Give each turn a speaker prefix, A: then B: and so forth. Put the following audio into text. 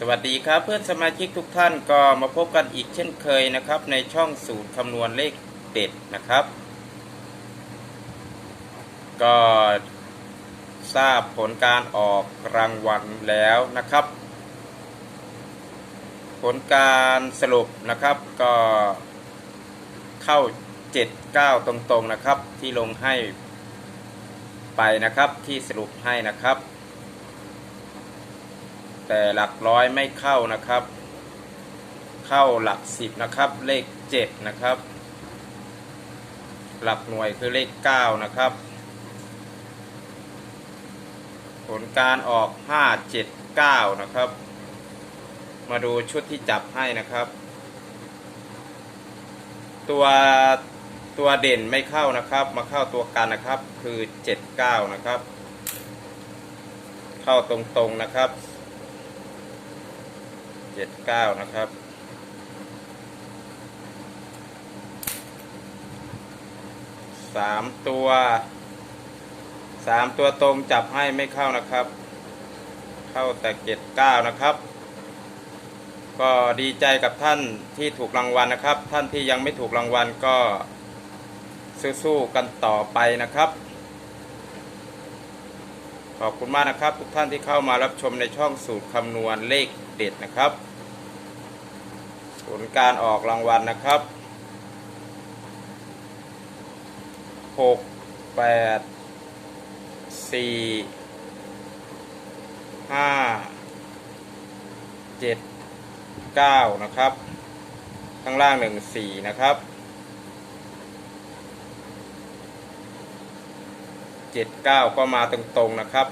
A: สวัสดีครับเพื่อนสมาชิกทุกท่านก็มาพบกันอีกเช่นเคยนะครับ ในช่องสูตรคำนวณเลขเด็ดนะครับ ก็ทราบผลการออกรางวัลแล้วนะครับ ผลการสรุปนะครับก็เข้า 79 ตรงๆนะครับที่ลงให้ไปนะครับที่สรุปให้นะครับ แต่หลักร้อยไม่เข้านะครับ เข้าหลักสิบนะครับ เลขเจ็ดนะครับ หลักหน่วยคือเลขเก้านะครับ ผลการออกห้าเจ็ดเก้านะครับ มาดูชุดที่จับให้นะครับ ตัวตัวเด่นไม่เข้านะครับ มาเข้าตัวกันนะครับคือเจ็ดเก้านะครับ เข้าตรงๆนะครับ เจ็ดเก้านะครับ สามตัว สามตัวตรงจับให้ไม่เข้านะครับ เข้าแต่เจ็ดเก้านะครับ ก็ดีใจกับท่านที่ถูกรางวัลนะครับ ท่านที่ยังไม่ถูกรางวัลก็สู้ๆกันต่อไปนะครับ ขอบคุณมากนะครับ ทุกท่านที่เข้ามารับชมในช่องสูตรคำนวณเลขเด็ดนะครับ ผลการออกรางวัลนะครับ หกแปด สี่ ห้า เจ็ด เก้านะครับ ข้างล่างหนึ่งสี่นะครับเจ็ดเก้าก็มาตรงๆนะครับ